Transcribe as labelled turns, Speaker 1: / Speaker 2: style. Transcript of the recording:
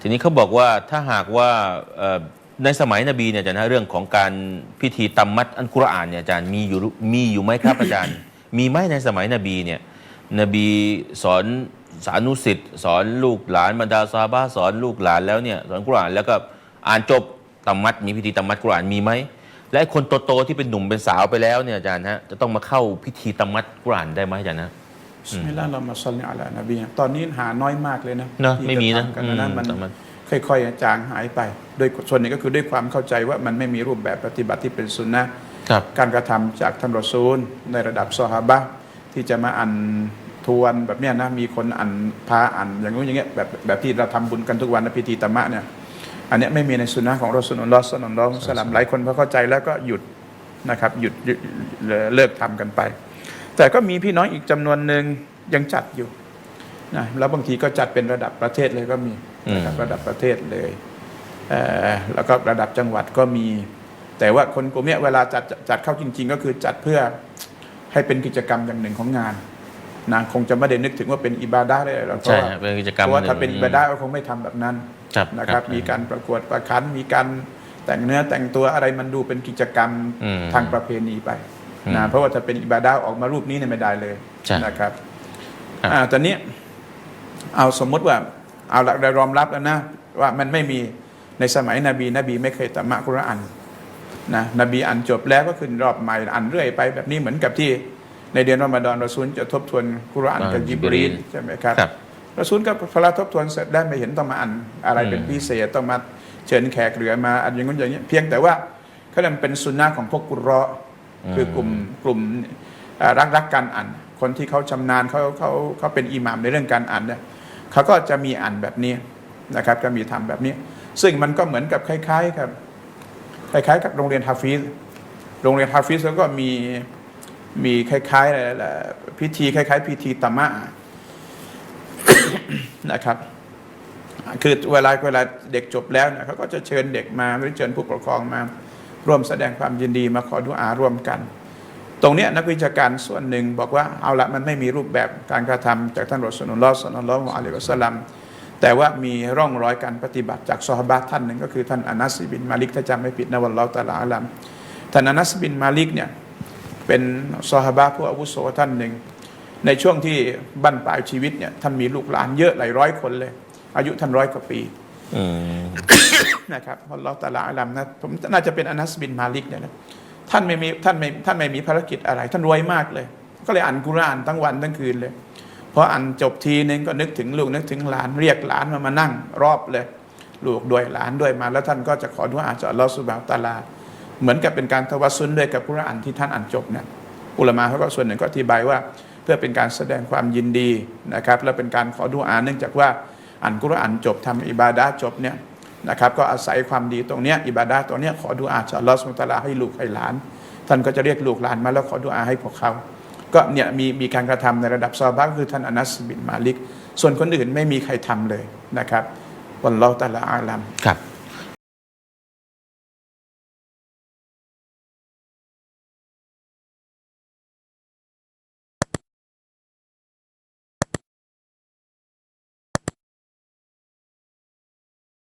Speaker 1: ทีนี้เขาบอกว่าถ้าหากว่าในสมัยนบีเนี่ยอาจารย์นะเรื่องของการพิธีตัมมัดอันกุรอานเนี่ยอาจารย์มีอยู่มีอยู่ไหมครับอาจารย์ มีไหมในสมัยนบีเนี่ยนบีสอนสานุสิทธิ์สอนลูกหลานบรรดาซาบะสอนลูกหลานแล้วเนี่ยสอนกุรอานแล้วก็อ่านจบตัมมัดมีพิธีตัมมัดกุรอานมีไหมและคนโตๆที่เป็นหนุ่มเป็นสาวไปแล้วเนี่ยอาจารย์ฮะจะต้องมาเข้าพิธีตัมมัดกุรอานได้ไหมอาจารย์นะ
Speaker 2: บิสมิลลาฮิรเราะห์มาศ็อลลิอะลานบีตอนนี้หาน้อยมากเลยนะ
Speaker 1: เนอะ
Speaker 2: ที่
Speaker 1: ไม่มีนะ
Speaker 2: จทำกันนะ
Speaker 1: อืม
Speaker 2: มัน
Speaker 1: แต่มัน
Speaker 2: ค่อยๆจางหายไปโดยส่วนหนี้ก็คือด้วยความเข้าใจว่ามันไม่มีรูปแบบปฏิบัติที่เป็นสุนนะห์
Speaker 1: ครับ
Speaker 2: การกระทำจากท่านรอซูล ในระดับซอฮาบะห์ที่จะมาอ่านทวนแบบเนี้ยนะมีคนอ่านพาอ่านอย่างนู้นอย่างเงี้ยแบบแบบที่เราทำบุญกันทุกวันนะพิธีตะมะเนี่ยอันเนี้ยไม่มีในสุนนะของรอซูลุลลอฮ์ศ็อลลัลลอฮุอะลัยฮิวะซัลลัมหลายคนพอเข้าใจแล้วก็หยุดนะครับหยุดหยุดเลิกทำกันไป แต่ก็มีพี่น้องอีกจำนวนหนึ่งยังจัดอยู่นะแล้วบางทีก็จัดเป็นระดับประเทศเลยก็มีนะครับ
Speaker 1: อืม
Speaker 2: ระดับประเทศเลยเอ่อแล้วก็ระดับจังหวัดก็มี แต่ว่าคนกลุ่มเนี้ยเวลาจัดจัดเข้าจริง ๆ ก็คือจัดเพื่อให้เป็นกิจกรรมอย่างหนึ่งของงานนะคงจะไม่ได้นึกถึงว่าเป็นอิบาดะห์ได้หรอกเพ
Speaker 1: ใช่
Speaker 2: ราะว่า
Speaker 1: ฮะเป็นกิจกรรม
Speaker 2: เพราะว่าถ้า
Speaker 1: ห
Speaker 2: เป็นอิบาดะห์ก็คงไม่ทำแบบนั้น
Speaker 1: ครับ
Speaker 2: นะครับ มีการประกวดประคันมีการแต่งเนื้อแต่งตัวอะไรมันดูเป็นกิจกรรม
Speaker 1: อืม
Speaker 2: ทางประเพณีไป
Speaker 1: อืม
Speaker 2: นะเพราะว่าถ้าเป็นอิบาดะห์ออกมารูปนี้เนี่ยไม่ได้เลย
Speaker 1: ใช่
Speaker 2: นะครับ
Speaker 1: ครับ
Speaker 2: อ่าตอนนี้เอาสมมุติว่าเอาละเรายอมรับแล้วนะ ว่ามันไม่มีในสมัยนบี นบีไม่เคยตะมะกุรอานนะนบีอ่านจบแล้วก็ขึ้นรอบใหม่อ่านเรื่อยไปแบบนี้เหมือนกับที่ในเดือนรอมฎอนเราซูลจะทบทวนกุรอานกับ
Speaker 1: อ่า
Speaker 2: ยิบรีล
Speaker 1: ญิบรีล
Speaker 2: ใช่ไหมครับ
Speaker 1: ครับ
Speaker 2: เราซูลก็พอเราทบทวนเสร็จได้ไม่เห็นต้องมาอ่านอะไรเป็น
Speaker 1: อืม
Speaker 2: พิเศษต้องมาเชิญแขกเหลือมาอันอย่างนู้นอย่างนี้เพียงแต่ว่าเขาเรียกมันเป็นสุนนะของพวกกุรเราะห์ คือกลุ่มกลุ่มรักรักการอ่าน คนที่เขาชำนาญเขาเขาเขาเป็นอิหมามในเรื่องการอ่านเนี่ยเขาก็จะมีอ่านแบบนี้นะครับ ก็มีทำแบบนี้ ซึ่งมันก็เหมือนกับคล้ายๆกับคล้ายๆ กับโรงเรียนฮาฟิซโรงเรียนฮาฟิซแล้วก็มีมีคล้ายๆอะไรล่ะพิธีคล้าย ๆ พิธีตะมะนะครับ คือเวลาเวลาเด็กจบแล้วเนี่ยเขาก็จะเชิญเด็กมาหรือเชิญผู้ปกครองมา ร่วมแสดงความยินดีมาขอดุอาร่วมกัน ตรงนี้นักวิชาการส่วนหนึ่งบอกว่าเอาละมันไม่มีรูปแบบการกระทำจากท่านรอสูลุลลอฮ์ศ็อลลัลลอฮุอะลัยฮิวะสัลลัมแต่ว่ามีร่องรอยการปฏิบัติจากซอฮาบะท่านหนึ่งก็คือท่านอานัสบินมาลิกถ้าจำไม่ผิดนะวันลอตะอาลาอาลัมท่านอานัสบินมาลิกเนี่ยเป็นซอฮาบะผู้อาวุโสท่านหนึ่งในช่วงที่บั้นปลายชีวิตเนี่ยท่านมีลูกหลานเยอะหลายร้อยคนเลย อายุท่านร้อยกว่าปี นะครับอัลลอฮฺตะอาลาอาลัมนะผมน่าจะเป็นอานัสบินมาลิกเนี่ยนะท่านไม่มีท่านไม่ท่านไม่มีภารกิจอะไร ท่านรวยมากเลย ก็เลยอ่านกุรอานทั้งวันทั้งคืนเลยพออ่านจบทีนึงก็นึกถึงลูกนึกถึงหลานเรียกหลานมามานั่ง รอบเลย ลูกด้วยหลานด้วยมา แล้วท่านก็จะขอดุอาจากอัลลอฮฺสุบานะฮูวตาลา เหมือนกับเป็นการทวัสซุนด้วยกับกุรอานที่ท่านอ่านจบเนี่ยอุลมะเขาก็ส่วนหนึ่งก็อธิบายว่า เพื่อเป็นการแสดงความยินดีนะครับ และเป็นการขอดุอาเนื่องจากว่า อ่านกุรอานจบทำอิบาดาจบเนี่ยนะครับก็อาศัยความดีตรงเนี้ยอิบาดาตรงเนี้ยขอดูอาจากลอสมุตลาให้ลูกให้หลาน ท่านก็จะเรียกลูกหลานมาแล้วขอดูอาให้พวกเขา ก็เนี่ยมีมีการกระทำในระดับซอฮาบะห์ก็คือท่านอานัสบินมาลิก ส่วนคนอื่นไม่มีใครทำเลยนะครับวันลอฮฺตะอาลาอาลัม
Speaker 1: ครับ